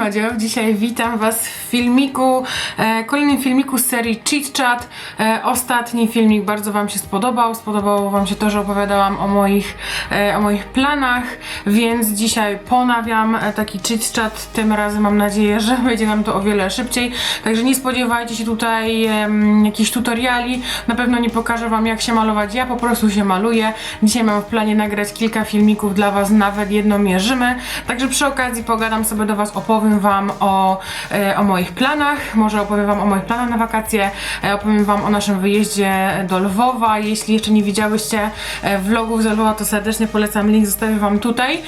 Madzio, dzisiaj witam Was w filmiku, e, kolejnym filmiku z serii Cheat Chat. E, ostatni filmik bardzo Wam się spodobał, spodobało Wam się to, że opowiadałam o moich, e, o moich planach, więc dzisiaj ponawiam e, taki Cheat Chat, tym razem mam nadzieję, że będzie nam to o wiele szybciej, także nie spodziewajcie się tutaj em, jakichś tutoriali, na pewno nie pokażę Wam jak się malować, ja po prostu się maluję. Dzisiaj mam w planie nagrać kilka filmików dla Was, nawet jedno mierzymy, także przy okazji pogadam sobie do Was, opowiem Wam o, e, o moich planach, może opowiem Wam o moich planach na wakacje, e, opowiem Wam o naszym wyjeździe do Lwowa. Jeśli jeszcze nie widziałyście e, vlogów z Lwowa, to serdecznie polecam, link zostawię Wam tutaj.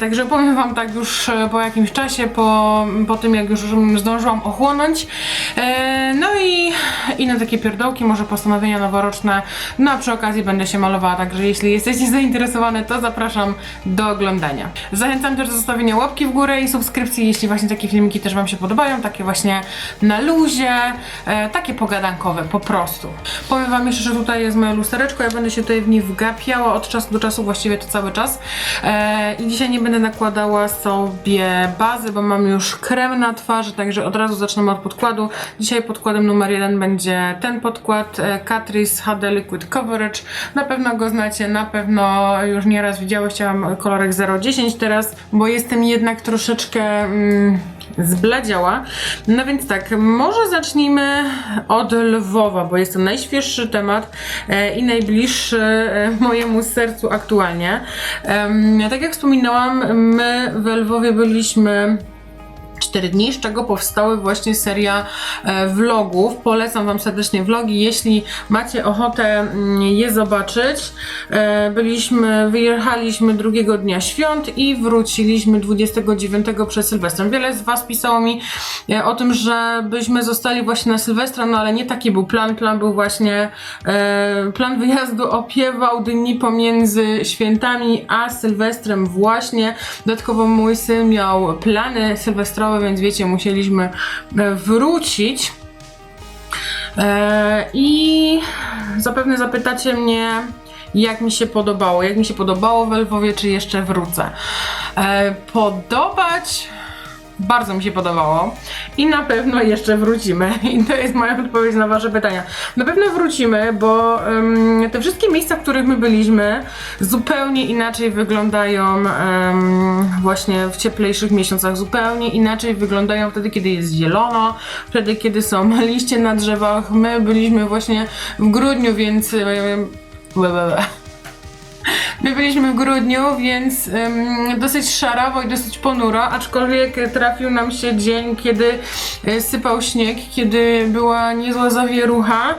Także opowiem Wam tak już po jakimś czasie, po, po tym jak już zdążyłam ochłonąć. No i inne takie pierdołki, może postanowienia noworoczne. No a przy okazji będę się malowała, także jeśli jesteście zainteresowane, to zapraszam do oglądania. Zachęcam też do zostawienia łapki w górę i subskrypcji, jeśli właśnie takie filmiki też Wam się podobają, takie właśnie na luzie, e, takie pogadankowe po prostu. Powiem Wam jeszcze, że tutaj jest moje lustereczko, ja będę się tutaj w nie wgapiała od czasu do czasu, właściwie to cały czas. E, I dzisiaj nie będę nakładała sobie bazy, bo mam już krem na twarzy, także od razu zaczynamy od podkładu. Dzisiaj podkładem numer jeden będzie ten podkład e, Catrice HD Liquid Coverage. Na pewno go znacie, na pewno już nieraz widziałeś, chciałam kolorek 010 teraz, bo jestem jednak troszeczkę mm, zbladziała. No więc tak, może zacznijmy od Lwowa, bo jest to najświeższy temat e, i najbliższy e, mojemu sercu aktualnie. Tak jak wspominałam, my w Lwowie byliśmy 4 dni, z czego powstały właśnie seria e, vlogów. Polecam Wam serdecznie vlogi, jeśli macie ochotę mm, je zobaczyć. E, byliśmy, wyjechaliśmy drugiego dnia świąt i wróciliśmy 29 przed Sylwestrem. Wiele z Was pisało mi e, o tym, żebyśmy zostali właśnie na Sylwestra, no ale nie taki był plan. Plan był właśnie, plan wyjazdu opiewał dni pomiędzy świętami a Sylwestrem właśnie. Dodatkowo mój syn miał plany sylwestrowe, więc wiecie, musieliśmy e, wrócić. E, I zapewne zapytacie mnie, jak mi się podobało. Jak mi się podobało w Lwowie, czy jeszcze wrócę. E, podobać. Bardzo mi się podobało i na pewno jeszcze wrócimy. I to jest moja odpowiedź na Wasze pytania. Na pewno wrócimy, bo em, te wszystkie miejsca, w których my byliśmy, zupełnie inaczej wyglądają em, właśnie w cieplejszych miesiącach. Zupełnie inaczej wyglądają wtedy, kiedy jest zielono, wtedy, kiedy są liście na drzewach. My byliśmy właśnie w grudniu, więc. ble. My byliśmy w grudniu, więc ym, dosyć szarawo i dosyć ponuro, aczkolwiek trafił nam się dzień, kiedy y, sypał śnieg, kiedy była niezła zawierucha.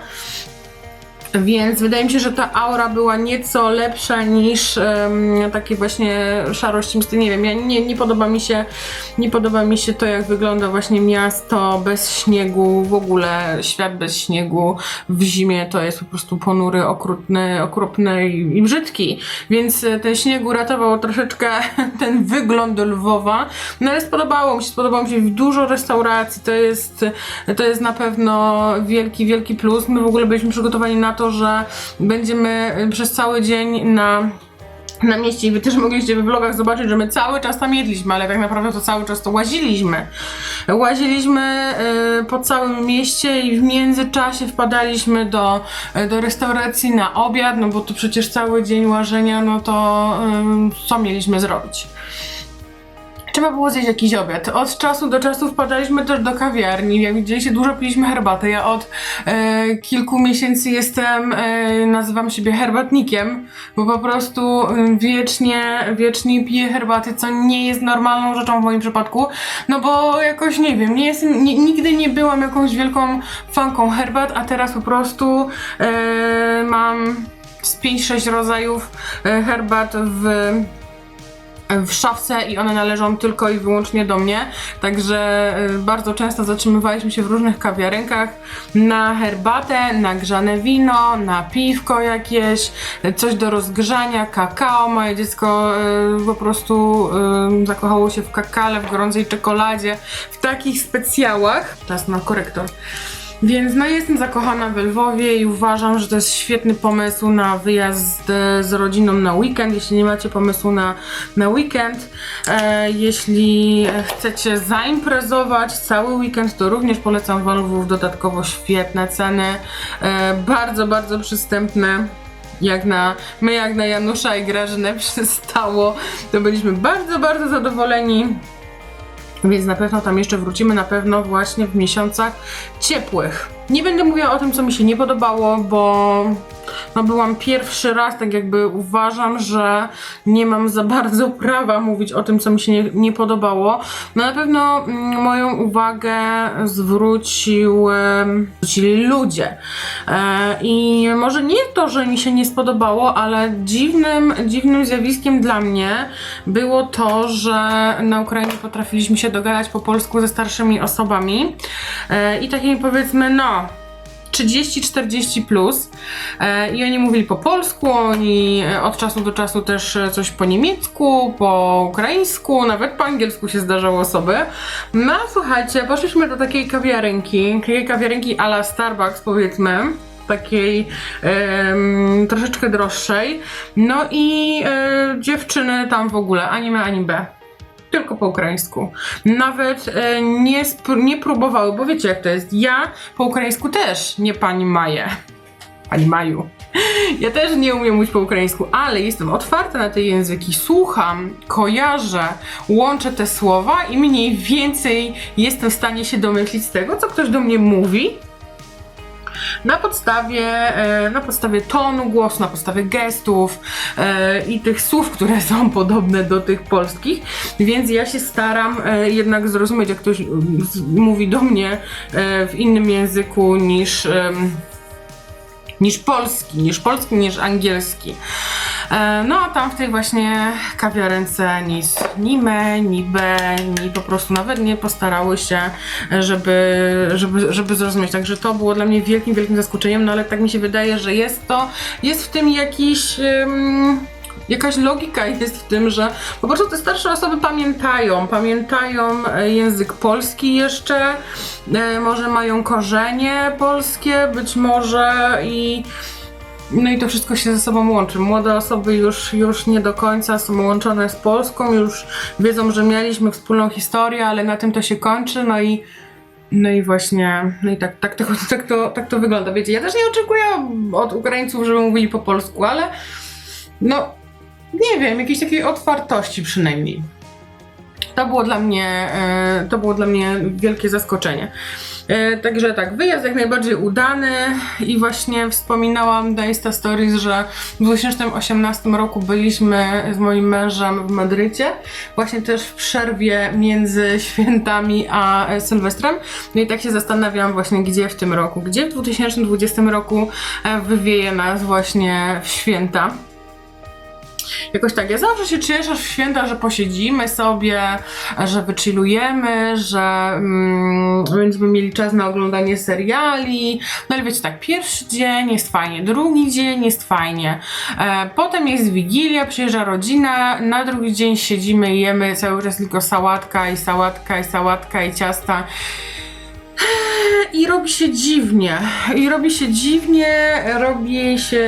Więc wydaje mi się, że ta aura była nieco lepsza niż um, takie właśnie szarość msty. Nie wiem, ja nie, nie podoba mi się nie podoba mi się to, jak wygląda właśnie miasto bez śniegu, w ogóle świat bez śniegu w zimie to jest po prostu ponury, okrutny, okropny i, i brzydki. Więc e, ten śnieg uratował troszeczkę ten wygląd Lwowa. No ale spodobało mi się, spodobało mi się dużo restauracji. To jest, to jest na pewno wielki, wielki plus. My w ogóle byliśmy przygotowani na to, że będziemy przez cały dzień na na mieście i wy też mogliście w vlogach zobaczyć, że my cały czas tam jedliśmy, ale tak naprawdę to cały czas to łaziliśmy. Łaziliśmy y, po całym mieście i w międzyczasie wpadaliśmy do, y, do restauracji na obiad, no bo to przecież cały dzień łażenia, no to y, co mieliśmy zrobić? Trzeba było zjeść jakiś obiad. Od czasu do czasu wpadaliśmy też do kawiarni. Jak widzieliście, dużo piliśmy herbaty. Ja od e, kilku miesięcy jestem, e, nazywam siebie herbatnikiem, bo po prostu e, wiecznie, wiecznie piję herbaty, co nie jest normalną rzeczą w moim przypadku. No bo jakoś nie wiem, nie jestem, nie, nigdy nie byłam jakąś wielką fanką herbat, a teraz po prostu e, mam z 5-6 rodzajów e, herbat w w szafce i one należą tylko i wyłącznie do mnie. Także y, bardzo często zatrzymywaliśmy się w różnych kawiarenkach na herbatę, na grzane wino, na piwko jakieś, coś do rozgrzania, kakao. Moje dziecko po prostu zakochało się w kakale, w gorącej czekoladzie, w takich specjałach. Czas na korektor. Więc no jestem zakochana w Lwowie i uważam, że to jest świetny pomysł na wyjazd z rodziną na weekend. Jeśli nie macie pomysłu na, na weekend, e, jeśli chcecie zaimprezować cały weekend, to również polecam Wam Lwów. Dodatkowo świetne ceny, e, bardzo, bardzo przystępne. Jak na, my jak na Janusza i Grażynę przystało, to byliśmy bardzo, bardzo zadowoleni. Więc na pewno tam jeszcze wrócimy, na pewno właśnie w miesiącach ciepłych. Nie będę mówiła o tym, co mi się nie podobało, bo no byłam pierwszy raz, tak jakby uważam, że nie mam za bardzo prawa mówić o tym, co mi się nie, nie podobało. No na pewno mm, moją uwagę zwrócił, ludzie. E, I może nie to, że mi się nie spodobało, ale dziwnym, dziwnym zjawiskiem dla mnie było to, że na Ukrainie potrafiliśmy się dogadać po polsku ze starszymi osobami e, i takimi powiedzmy, no 30-40 plus e, i oni mówili po polsku, oni e, od czasu do czasu też e, coś po niemiecku, po ukraińsku, nawet po angielsku się zdarzały osoby. No słuchajcie, poszliśmy do takiej kawiarenki, takiej kawiarenki a la Starbucks powiedzmy takiej em, troszeczkę droższej. No i e, dziewczyny tam w ogóle ani my, ani B. Tylko po ukraińsku. Nawet e, nie, nie próbowały, bo wiecie jak to jest. Ja po ukraińsku też, nie pani Maję. Pani Maju. Ja też nie umiem mówić po ukraińsku, ale jestem otwarta na te języki, słucham, kojarzę, łączę te słowa i mniej więcej jestem w stanie się domyślić z tego, co ktoś do mnie mówi, na podstawie, e, na podstawie tonu głosu, na podstawie gestów e, i tych słów, które są podobne do tych polskich, więc ja się staram e, jednak zrozumieć, jak ktoś mm, mówi do mnie w innym języku niż, niż polski, niż polski, niż angielski. E, No a tam w tej właśnie kawiarence nic ni me, ni be, ni po prostu nawet nie postarały się, żeby, żeby, żeby zrozumieć. Także to było dla mnie wielkim, wielkim zaskoczeniem, no ale tak mi się wydaje, że jest to, jest w tym jakiś... em, Jakaś logika jest w tym, że po prostu te starsze osoby pamiętają, pamiętają e, język polski jeszcze, e, może mają korzenie polskie, być może i no i to wszystko się ze sobą łączy. Młode osoby już, już nie do końca są łączone z Polską, już wiedzą, że mieliśmy wspólną historię, ale na tym to się kończy, no i no i właśnie, no i tak, tak, to, tak, to, tak to wygląda. Wiecie, ja też nie oczekuję od Ukraińców, żeby mówili po polsku, ale no nie wiem, jakiejś takiej otwartości przynajmniej. To było dla mnie, e, to było dla mnie wielkie zaskoczenie. E, Także tak, wyjazd jak najbardziej udany i właśnie wspominałam na Insta Stories, że w 2018 roku byliśmy z moim mężem w Madrycie, właśnie też w przerwie między świętami a Sylwestrem. No i tak się zastanawiam właśnie, gdzie w tym roku, gdzie w 2020 roku e, wywieje nas właśnie w święta. Jakoś tak, ja zawsze się cieszę w święta, że posiedzimy sobie, że wychillujemy, że mm, będziemy mieli czas na oglądanie seriali. No ale wiecie tak, pierwszy dzień jest fajnie, drugi dzień jest fajnie, e, potem jest Wigilia, przyjeżdża rodzina, na drugi dzień siedzimy jemy cały czas tylko sałatka i sałatka i sałatka i ciasta. I robi się dziwnie. I robi się dziwnie, robi się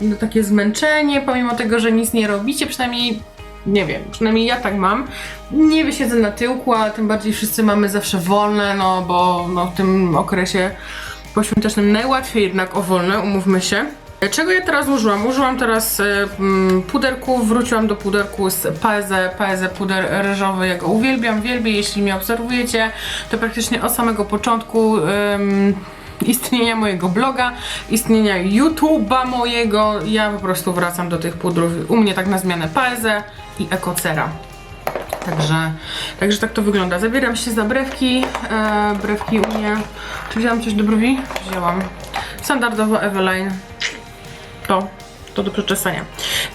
no, takie zmęczenie, pomimo tego, że nic nie robicie, przynajmniej nie wiem, przynajmniej ja tak mam. Nie wysiedzę na tyłku, a tym bardziej wszyscy mamy zawsze wolne, no bo no, w tym okresie poświątecznym najłatwiej jednak o wolne, umówmy się. Czego ja teraz użyłam? Użyłam teraz e, mm, puderku, wróciłam do puderku z Paeze, Paeze puder ryżowy, ja go uwielbiam, wielbię, jeśli mnie obserwujecie, to praktycznie od samego początku istnienia mojego bloga, istnienia YouTube'a mojego, ja po prostu wracam do tych pudrów, u mnie tak na zmianę Paeze i Ecocera. Także, także tak to wygląda. Zabieram się za brewki. E, brewki u mnie. Czy wzięłam coś do brwi? Wzięłam. Standardowo Eveline. To, to do przeczesania.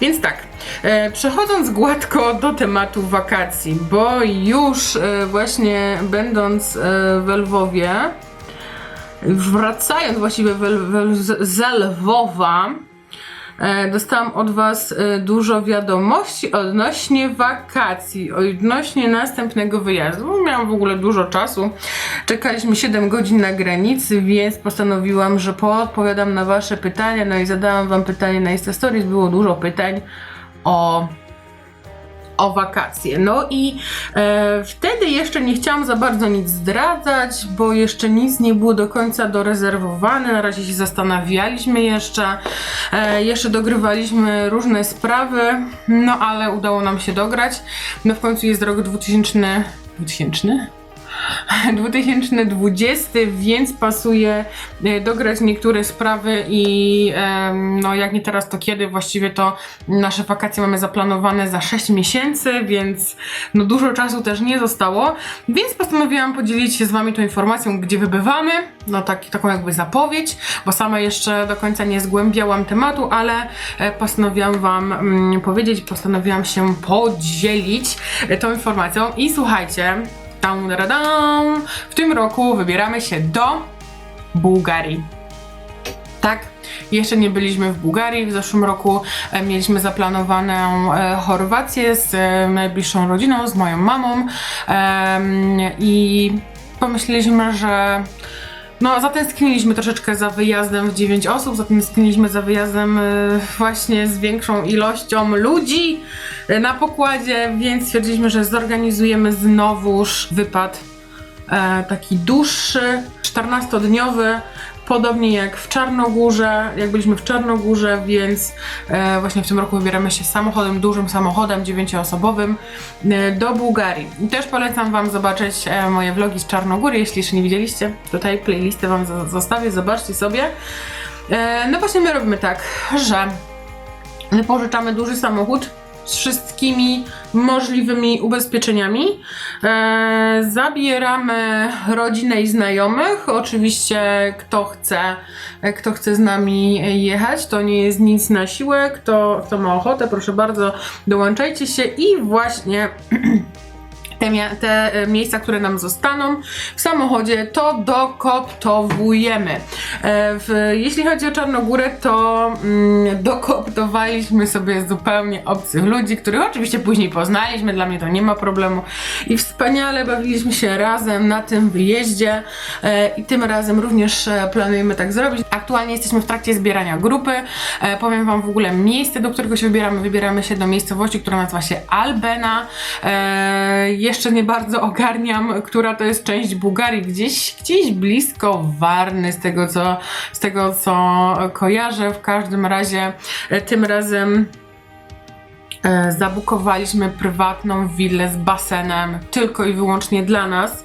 Więc tak, e, przechodząc gładko do tematu wakacji, bo już e, właśnie będąc e, w Lwowie, wracając właściwie w, w, z, z Lwowa, dostałam od Was e, dużo wiadomości odnośnie wakacji, odnośnie następnego wyjazdu. Miałam w ogóle dużo czasu. Czekaliśmy 7 godzin na granicy, więc postanowiłam, że poodpowiadam na Wasze pytania. No i zadałam Wam pytanie na Insta Stories. Było dużo pytań o o wakacje. No i e, wtedy jeszcze nie chciałam za bardzo nic zdradzać, bo jeszcze nic nie było do końca dorezerwowane. Na razie się zastanawialiśmy jeszcze, e, jeszcze dogrywaliśmy różne sprawy, no ale udało nam się dograć. No w końcu jest rok 2000. 2000? 2020, więc pasuje e, dograć niektóre sprawy i no jak nie teraz, to kiedy? Właściwie to nasze wakacje mamy zaplanowane za 6 miesięcy, więc no dużo czasu też nie zostało, więc postanowiłam podzielić się z Wami tą informacją, gdzie wybywamy, no taki, taką jakby zapowiedź, bo sama jeszcze do końca nie zgłębiałam tematu, ale e, postanowiłam Wam mm, powiedzieć, postanowiłam się podzielić e, tą informacją. I słuchajcie, W tym roku wybieramy się do Bułgarii. Tak, jeszcze nie byliśmy w Bułgarii. W zeszłym roku e, mieliśmy zaplanowaną e, Chorwację z e, najbliższą rodziną, z moją mamą. I pomyśleliśmy, że no, zatęskniliśmy troszeczkę za wyjazdem w 9 osób, zatęskniliśmy za wyjazdem y, właśnie z większą ilością ludzi y, na pokładzie, więc stwierdziliśmy, że zorganizujemy znowuż wypad e, taki dłuższy, 14-dniowy, podobnie jak w Czarnogórze, jak byliśmy w Czarnogórze, więc e, właśnie w tym roku wybieramy się samochodem, dużym samochodem, dziewięcioosobowym e, do Bułgarii. I też polecam Wam zobaczyć e, moje vlogi z Czarnogóry, jeśli jeszcze nie widzieliście. Tutaj playlistę Wam zostawię, zobaczcie sobie. No właśnie my robimy tak, że wypożyczamy duży samochód z wszystkimi możliwymi ubezpieczeniami. E, zabieramy rodzinę i znajomych. Oczywiście kto chce, kto chce z nami jechać, to nie jest nic na siłę. Kto, kto ma ochotę, proszę bardzo, dołączajcie się i właśnie te, te e, miejsca, które nam zostaną w samochodzie, to dokoptowujemy. E, w, jeśli chodzi o Czarnogórę, to mm, dokoptowaliśmy sobie zupełnie obcych ludzi, których oczywiście później poznaliśmy, dla mnie to nie ma problemu i wspaniale bawiliśmy się razem na tym wyjeździe e, i tym razem również planujemy tak zrobić. Aktualnie jesteśmy w trakcie zbierania grupy. Powiem Wam w ogóle miejsce, do którego się wybieramy. Wybieramy się do miejscowości, która nazywa się Albena. Jeszcze nie bardzo ogarniam, która to jest część Bułgarii, gdzieś, gdzieś blisko Warny, z tego co, z tego co kojarzę. W każdym razie e, tym razem zabukowaliśmy prywatną willę z basenem tylko i wyłącznie dla nas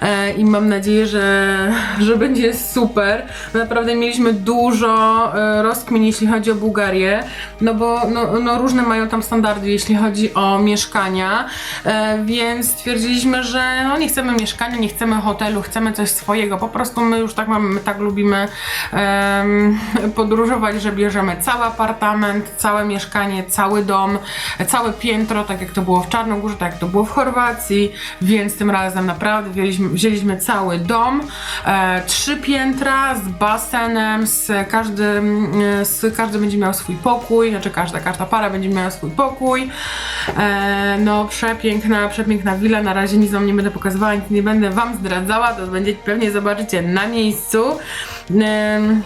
e, i mam nadzieję, że, że będzie super. Naprawdę mieliśmy dużo e, rozkmin, jeśli chodzi o Bułgarię, no bo no, no, różne mają tam standardy, jeśli chodzi o mieszkania, e, więc stwierdziliśmy, że no, nie chcemy mieszkania, nie chcemy hotelu, chcemy coś swojego. Po prostu my już tak mamy, my tak lubimy podróżować, że bierzemy cały apartament, całe mieszkanie, cały dom, całe piętro, tak jak to było w Czarnogórze, tak jak to było w Chorwacji, więc tym razem naprawdę wzięliśmy, wzięliśmy cały dom, e, trzy piętra z basenem, z każdym, e, z, każdy będzie miał swój pokój, znaczy każda, każda para będzie miała swój pokój. E, no przepiękna, przepiękna willa, na razie nic wam nie będę pokazywała, nic nie będę wam zdradzała, to będzie pewnie zobaczycie na miejscu. Em,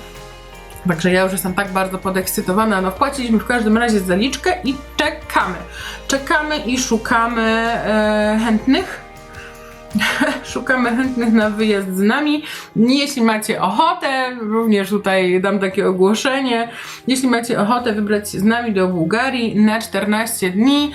Także ja już jestem tak bardzo podekscytowana. No wpłaciliśmy w każdym razie zaliczkę i czekamy. Czekamy i szukamy e, chętnych. Szukamy chętnych na wyjazd z nami. Jeśli macie ochotę, również tutaj dam takie ogłoszenie. Jeśli macie ochotę wybrać się z nami do Bułgarii na 14 dni,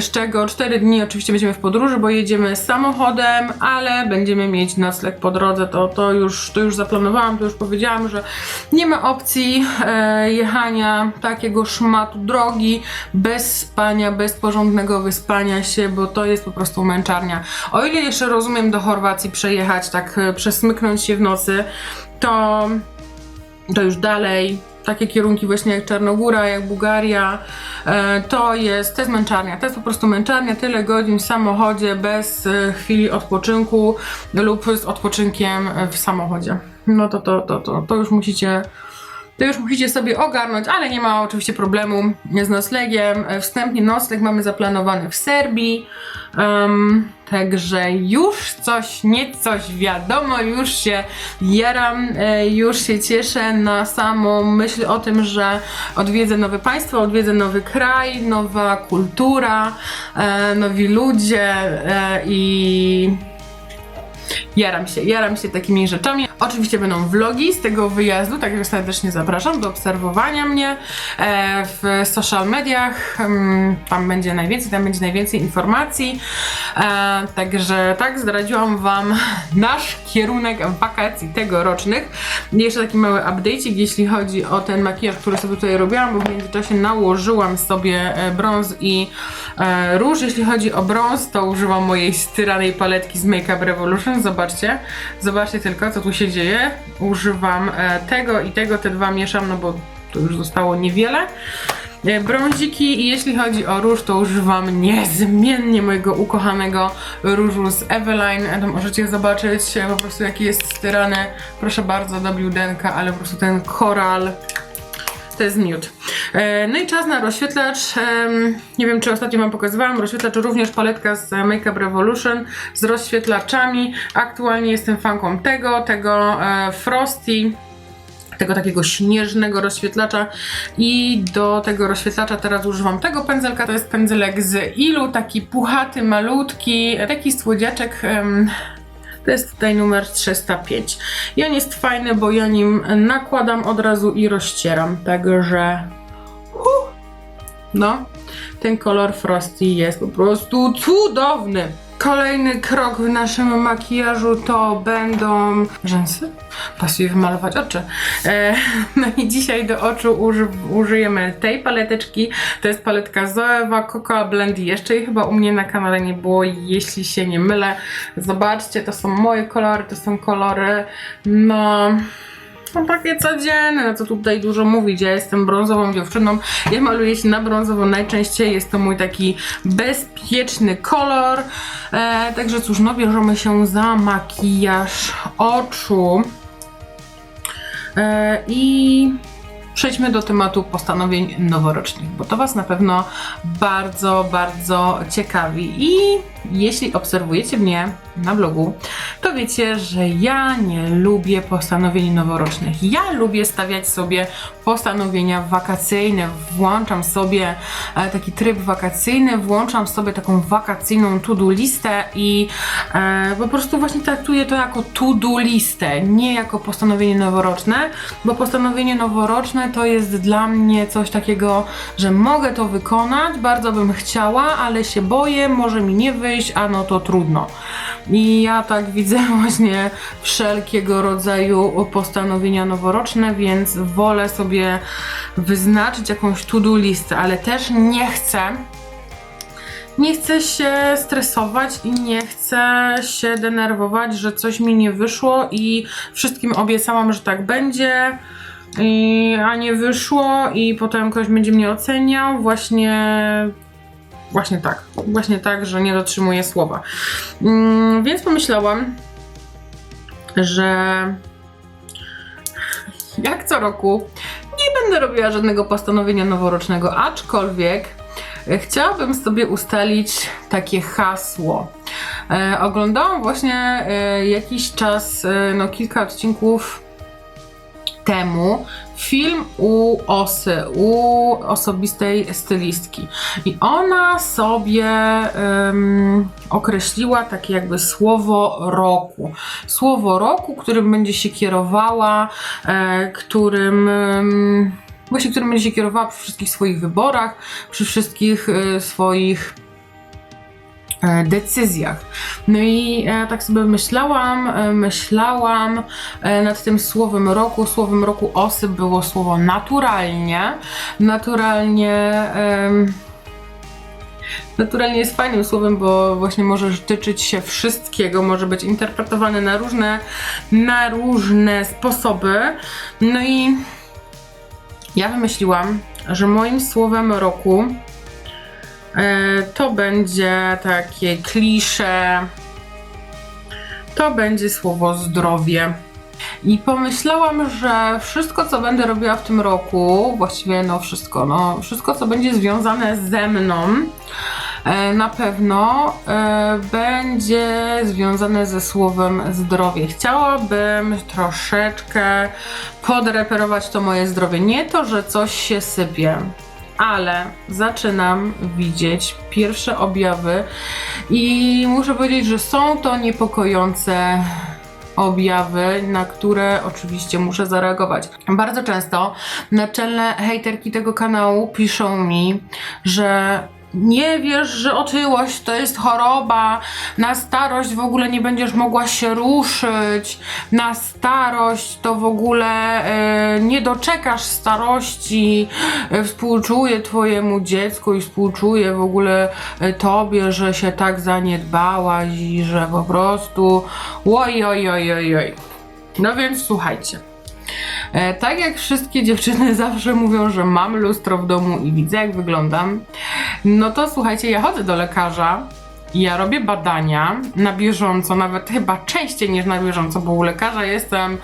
z czego 4 dni oczywiście będziemy w podróży, bo jedziemy samochodem, ale będziemy mieć nocleg po drodze. To, to, już, to już zaplanowałam, to już powiedziałam, że nie ma opcji e, jechania takiego szmatu drogi bez spania, bez porządnego wyspania się, bo to jest po prostu męczarnia. O ile jeszcze rozumiem do Chorwacji przejechać, tak e, przesmyknąć się w nocy, to, to już dalej. Takie kierunki właśnie jak Czarnogóra, jak Bułgaria, e, to jest, to jest męczarnia. To jest po prostu męczarnia, tyle godzin w samochodzie bez e, chwili odpoczynku lub z odpoczynkiem w samochodzie. No to, to, to, to, to już musicie to już musicie sobie ogarnąć, ale nie ma oczywiście problemu z noclegiem. E, Wstępnie nocleg mamy zaplanowany w Serbii. Em, także już coś, nie coś wiadomo, już się jaram, e, już się cieszę na samą myśl o tym, że odwiedzę nowe państwo, odwiedzę nowy kraj, nowa kultura, e, nowi ludzie i Jaram się, jaram się takimi rzeczami. Oczywiście będą vlogi z tego wyjazdu, także serdecznie zapraszam do obserwowania mnie e, w social mediach. Em, Tam będzie najwięcej, tam będzie najwięcej informacji. E, Także tak, zdradziłam Wam nasz kierunek wakacji tegorocznych. Jeszcze taki mały update'ik, jeśli chodzi o ten makijaż, który sobie tutaj robiłam, bo w międzyczasie nałożyłam sobie e, brąz i róż. Jeśli chodzi o brąz, to używam mojej styranej paletki z Makeup Revolution. Zobaczcie, zobaczcie tylko, co tu się dzieje. Używam e, tego i tego, te dwa mieszam, no bo to już zostało niewiele. E, Brąziki i jeśli chodzi o róż, to używam niezmiennie mojego ukochanego różu z Eveline. E, To możecie zobaczyć po prostu jaki jest styrany. Proszę bardzo, do Biudenka, ale po prostu ten koral to jest miód. E, No i czas na rozświetlacz. Em, Nie wiem, czy ostatnio Wam pokazywałam. Rozświetlacz również paletka z Makeup Revolution z rozświetlaczami. Aktualnie jestem fanką tego, tego e, Frosty tego takiego śnieżnego rozświetlacza i do tego rozświetlacza teraz używam tego pędzelka, to jest pędzelek z Ilu, taki puchaty, malutki, taki słodziaczek em, to jest tutaj numer 305 i on jest fajny, bo ja nim nakładam od razu i rozcieram, także no, ten kolor Frosty jest po prostu cudowny. Kolejny krok w naszym makijażu to będą rzęsy. Pasuje wymalować oczy. E, no i dzisiaj do oczu uży, użyjemy tej paleteczki. To jest paletka Zoewa Cocoa Blend. Jeszcze jej chyba u mnie na kanale nie było, jeśli się nie mylę. Zobaczcie, to są moje kolory, to są kolory, no... No takie codzienne, no co tutaj dużo mówić, ja jestem brązową dziewczyną, ja maluję się na brązowo najczęściej, jest to mój taki bezpieczny kolor, e, także cóż, no bierzemy się za makijaż oczu. E, i przejdźmy do tematu postanowień noworocznych, bo to Was na pewno bardzo, bardzo ciekawi. I jeśli obserwujecie mnie na blogu, to wiecie, że ja nie lubię postanowień noworocznych. Ja lubię stawiać sobie postanowienia wakacyjne. Włączam sobie e, taki tryb wakacyjny, włączam sobie taką wakacyjną to-do listę i e, po prostu właśnie traktuję to jako to-do listę, nie jako postanowienie noworoczne, bo postanowienie noworoczne to jest dla mnie coś takiego, że mogę to wykonać, bardzo bym chciała, ale się boję, może mi nie wyjść, a no to trudno. I ja tak widzę właśnie wszelkiego rodzaju postanowienia noworoczne, więc wolę sobie wyznaczyć jakąś to-do listę, ale też nie chcę nie chcę się stresować i nie chcę się denerwować, że coś mi nie wyszło i wszystkim obiecałam, że tak będzie. I, a nie wyszło i potem ktoś będzie mnie oceniał właśnie właśnie tak, właśnie tak, że nie dotrzymuję słowa. Mm, więc pomyślałam, że jak co roku nie będę robiła żadnego postanowienia noworocznego, aczkolwiek chciałabym sobie ustalić takie hasło. E, oglądałam właśnie e, jakiś czas, e, no kilka odcinków temu film u Osy, u osobistej stylistki. I ona sobie em, określiła takie jakby słowo roku. Słowo roku, którym będzie się kierowała, e, którym. em, Właśnie, którym będzie się kierowała przy wszystkich swoich wyborach, przy wszystkich e, swoich decyzjach. No i e, tak sobie myślałam, e, myślałam e, nad tym słowem roku. Słowem roku osy było słowo naturalnie. Naturalnie. Naturalnie jest fajnym słowem, bo właśnie może tyczyć się wszystkiego, może być interpretowane na różne, na różne sposoby. No i ja wymyśliłam, że moim słowem roku E, To będzie takie klisze. To będzie słowo zdrowie. I pomyślałam, że wszystko, co będę robiła w tym roku, właściwie no wszystko, no wszystko, co będzie związane ze mną, e, na pewno e, będzie związane ze słowem zdrowie. Chciałabym troszeczkę podreperować to moje zdrowie. Nie to, że coś się sypie, ale zaczynam widzieć pierwsze objawy i muszę powiedzieć, że są to niepokojące objawy, na które oczywiście muszę zareagować. Bardzo często naczelne hejterki tego kanału piszą mi, że nie wiesz, że otyłość to jest choroba, na starość w ogóle nie będziesz mogła się ruszyć, na starość to w ogóle e, nie doczekasz starości, e, współczuję twojemu dziecku i współczuję w ogóle e, tobie, że się tak zaniedbałaś i że po prostu oj, oj, oj, oj, oj. No więc słuchajcie. E, tak jak wszystkie dziewczyny zawsze mówią, że mam lustro w domu i widzę jak wyglądam, no to słuchajcie, ja chodzę do lekarza. Ja robię badania na bieżąco, nawet chyba częściej niż na bieżąco, bo u lekarza jestem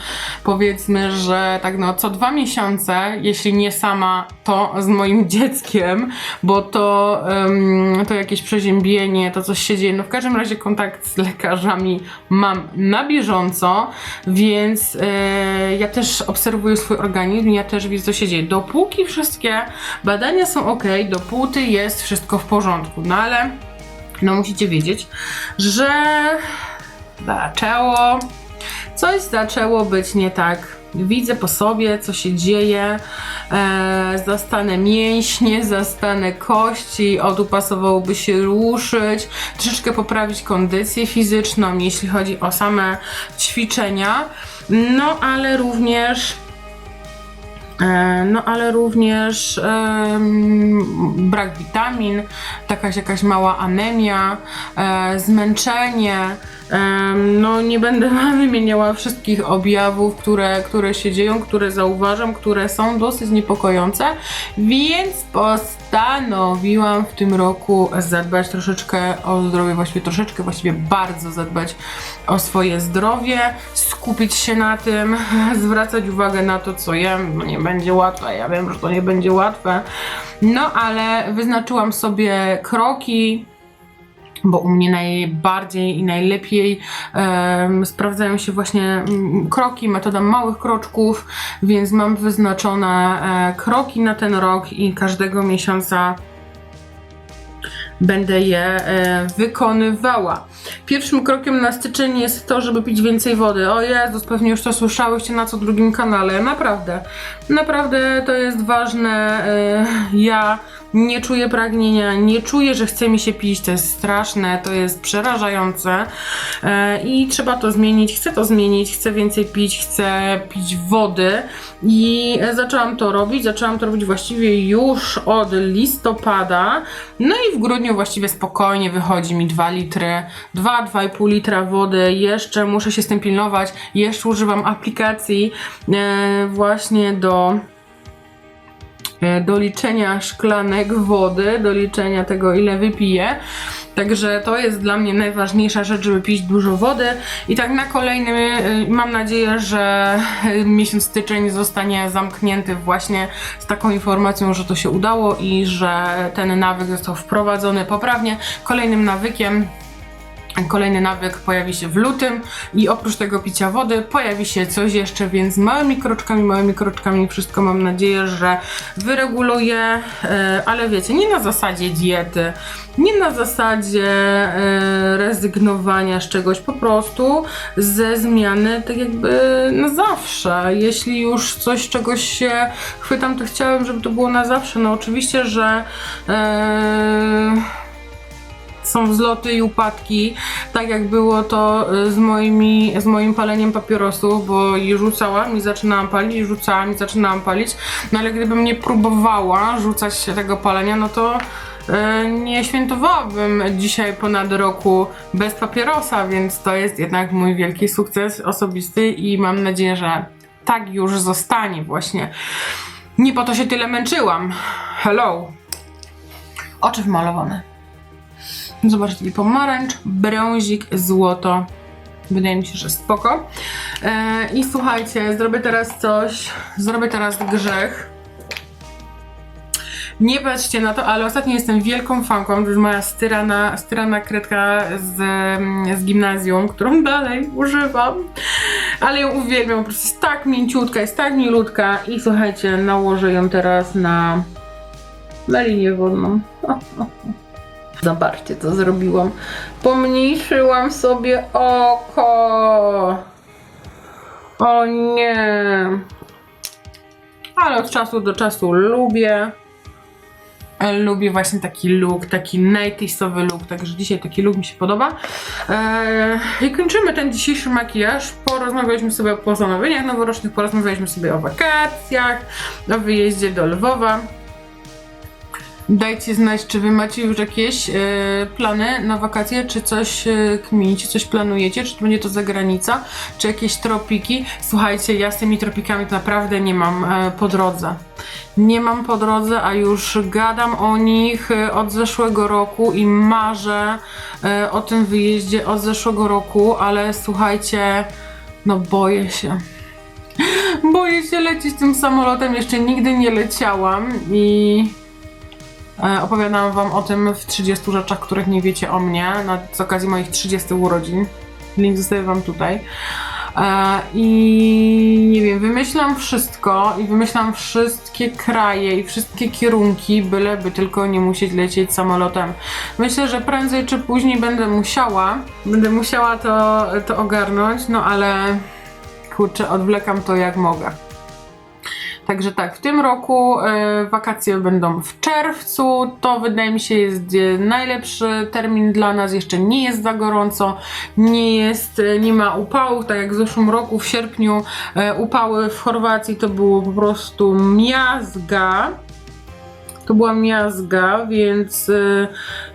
powiedzmy, że tak no co dwa miesiące, jeśli nie sama, to z moim dzieckiem, bo to, em, to jakieś przeziębienie, to coś się dzieje. No w każdym razie kontakt z lekarzami mam na bieżąco, więc e, ja też obserwuję swój organizm, ja też widzę co się dzieje. Dopóki wszystkie badania są ok, dopóty jest wszystko w porządku, no ale no musicie wiedzieć, że zaczęło, coś zaczęło być nie tak. Widzę po sobie, co się dzieje, e, zastanę mięśnie, zastanę kości, odu pasowałoby się ruszyć, troszeczkę poprawić kondycję fizyczną, jeśli chodzi o same ćwiczenia, no ale również No, ale również brak witamin, jakaś, jakaś mała anemia, e, zmęczenie. No, nie będę wymieniała wszystkich objawów, które, które się dzieją, które zauważam, które są dosyć niepokojące, więc postanowiłam w tym roku zadbać troszeczkę o zdrowie, właściwie troszeczkę, właściwie bardzo zadbać o swoje zdrowie, skupić się na tym, zwracać uwagę na to, co jem. No nie będzie łatwe, ja wiem, że to nie będzie łatwe. No ale wyznaczyłam sobie kroki, bo u mnie najbardziej i najlepiej em, sprawdzają się właśnie mm, kroki, metoda małych kroczków, więc mam wyznaczone e, kroki na ten rok i każdego miesiąca będę je e, wykonywała. Pierwszym krokiem na styczeń jest to, żeby pić więcej wody. O Jezus, pewnie już to słyszałyście na co drugim kanale. Naprawdę, naprawdę to jest ważne. E, ja nie czuję pragnienia, nie czuję, że chce mi się pić. To jest straszne, to jest przerażające e, i trzeba to zmienić. Chcę to zmienić, chcę więcej pić, chcę pić wody i zaczęłam to robić. Zaczęłam to robić właściwie już od listopada. No i w grudniu właściwie spokojnie wychodzi mi 2 litry, 2-2,5 litra wody. Jeszcze muszę się z tym pilnować. Jeszcze używam aplikacji e, właśnie do do liczenia szklanek wody, do liczenia tego, ile wypiję. Także to jest dla mnie najważniejsza rzecz, żeby pić dużo wody. I tak na kolejny, y, mam nadzieję, że y, miesiąc styczeń zostanie zamknięty właśnie z taką informacją, że to się udało i że ten nawyk został wprowadzony poprawnie. Kolejnym nawykiem Kolejny nawyk pojawi się w lutym i oprócz tego picia wody pojawi się coś jeszcze, więc małymi kroczkami, małymi kroczkami wszystko mam nadzieję, że wyreguluję, e, ale wiecie, nie na zasadzie diety, nie na zasadzie e, rezygnowania z czegoś, po prostu ze zmiany tak jakby na zawsze. Jeśli już coś czegoś się chwytam, to chciałabym, żeby to było na zawsze. No oczywiście, że e, są wzloty i upadki, tak jak było to y, z, moimi, z moim paleniem papierosów, bo i rzucałam i zaczynałam palić, i rzucałam i zaczynałam palić, no ale gdybym nie próbowała rzucać się tego palenia, no to y, nie świętowałabym dzisiaj ponad roku bez papierosa, więc to jest jednak mój wielki sukces osobisty i mam nadzieję, że tak już zostanie właśnie. Nie po to się tyle męczyłam. Hello. Oczy wmalowane. Zobaczcie, pomarańcz, brązik, złoto Wydaje mi się, że spoko. E, I słuchajcie, zrobię teraz coś, zrobię teraz grzech. Nie patrzcie na to, ale ostatnio jestem wielką fanką. To jest moja styrana, styrana kredka z, z gimnazjum, którą dalej używam. Ale ją uwielbiam, po prostu jest tak mięciutka, jest tak milutka. I słuchajcie, nałożę ją teraz na, na linię wodną. Zobaczcie, co zrobiłam. Pomniejszyłam sobie oko. O nie. Ale od czasu do czasu lubię. Lubię właśnie taki look, taki nightisowy look, także dzisiaj taki look mi się podoba. Eee, I kończymy ten dzisiejszy makijaż. Porozmawialiśmy sobie o postanowieniach noworocznych, porozmawialiśmy sobie o wakacjach, o wyjeździe do Lwowa. Dajcie znać, czy wy macie już jakieś e, plany na wakacje, czy coś e, kminicie, coś planujecie, czy to będzie to zagranica, czy jakieś tropiki. Słuchajcie, ja z tymi tropikami to naprawdę nie mam e, po drodze. Nie mam po drodze, a już gadam o nich od zeszłego roku i marzę e, o tym wyjeździe od zeszłego roku, ale słuchajcie, no boję się. Boję się lecieć tym samolotem, jeszcze nigdy nie leciałam i E, Opowiadałam Wam o tym w 30 rzeczach, których nie wiecie o mnie, na, z okazji moich 30 urodzin. Link zostawię Wam tutaj. E, I nie wiem, wymyślam wszystko i wymyślam wszystkie kraje i wszystkie kierunki, byleby tylko nie musieć lecieć samolotem. Myślę, że prędzej czy później będę musiała, będę musiała to, to ogarnąć, no ale kurczę, odwlekam to jak mogę. Także tak, w tym roku e, wakacje będą w czerwcu. To wydaje mi się jest najlepszy termin dla nas. Jeszcze nie jest za gorąco, nie jest, e, nie ma upałów, tak jak w zeszłym roku w sierpniu e, upały w Chorwacji to było po prostu miazga. To była miazga, więc y,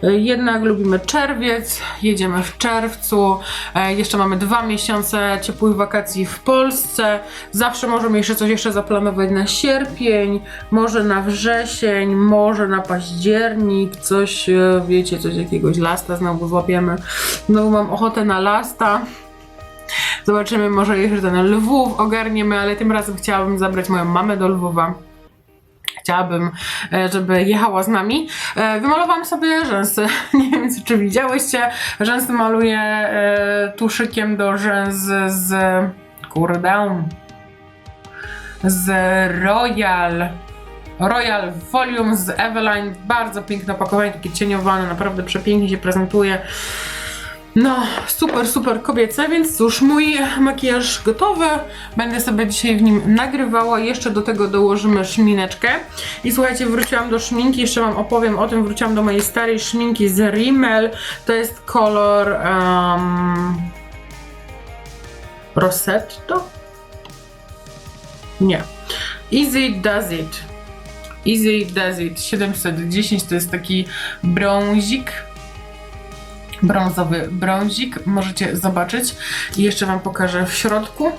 y, jednak lubimy czerwiec, jedziemy w czerwcu, e, jeszcze mamy dwa miesiące ciepłych wakacji w Polsce, zawsze możemy jeszcze coś jeszcze zaplanować na sierpień, może na wrzesień, może na październik, coś, e, wiecie, coś jakiegoś lasta znowu złapiemy. Znowu mam ochotę na lasta. Zobaczymy, może jeszcze ten Lwów ogarniemy, ale tym razem chciałabym zabrać moją mamę do Lwowa chciałabym, e, żeby jechała z nami. E, Wymalowałam sobie rzęsy. Nie wiem, czy widziałyście. Rzęsy maluję e, tuszykiem do rzęs z... Kurde. Z Royal. Royal Volume z Eveline. Bardzo piękne opakowanie, takie cieniowane, naprawdę przepięknie się prezentuje. No, super, super kobiece, więc cóż, mój makijaż gotowy. Będę sobie dzisiaj w nim nagrywała. Jeszcze do tego dołożymy szmineczkę. I słuchajcie, wróciłam do szminki, jeszcze wam opowiem o tym. Wróciłam do mojej starej szminki z Rimmel. To jest kolor um, Rossetto? Nie. Easy Does It. Easy Does It 710 to jest taki brązik brązowy brązik. Możecie zobaczyć. I jeszcze Wam pokażę w środku.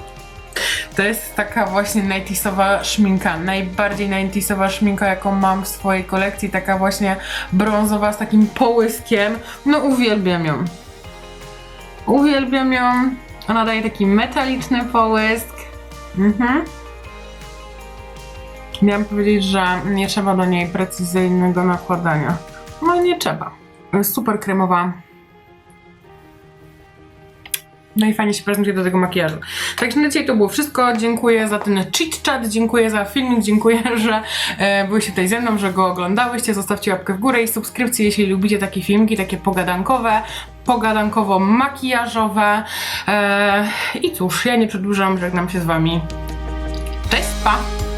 To jest taka właśnie 90sowa szminka. Najbardziej 90sowa szminka, jaką mam w swojej kolekcji. Taka właśnie brązowa z takim połyskiem. No uwielbiam ją. Uwielbiam ją. Ona daje taki metaliczny połysk. Mhm. Miałam powiedzieć, że nie trzeba do niej precyzyjnego nakładania. No nie trzeba. Super kremowa. No i fajnie się prezentuje do tego makijażu. Także na dzisiaj to było wszystko. Dziękuję za ten chit chat, dziękuję za filmik, dziękuję, że e, byłyście tutaj ze mną, że go oglądałyście. Zostawcie łapkę w górę i subskrypcję, jeśli lubicie takie filmiki, takie pogadankowe, pogadankowo-makijażowe. E, I cóż, ja nie przedłużam, żegnam się z wami. Cześć, pa!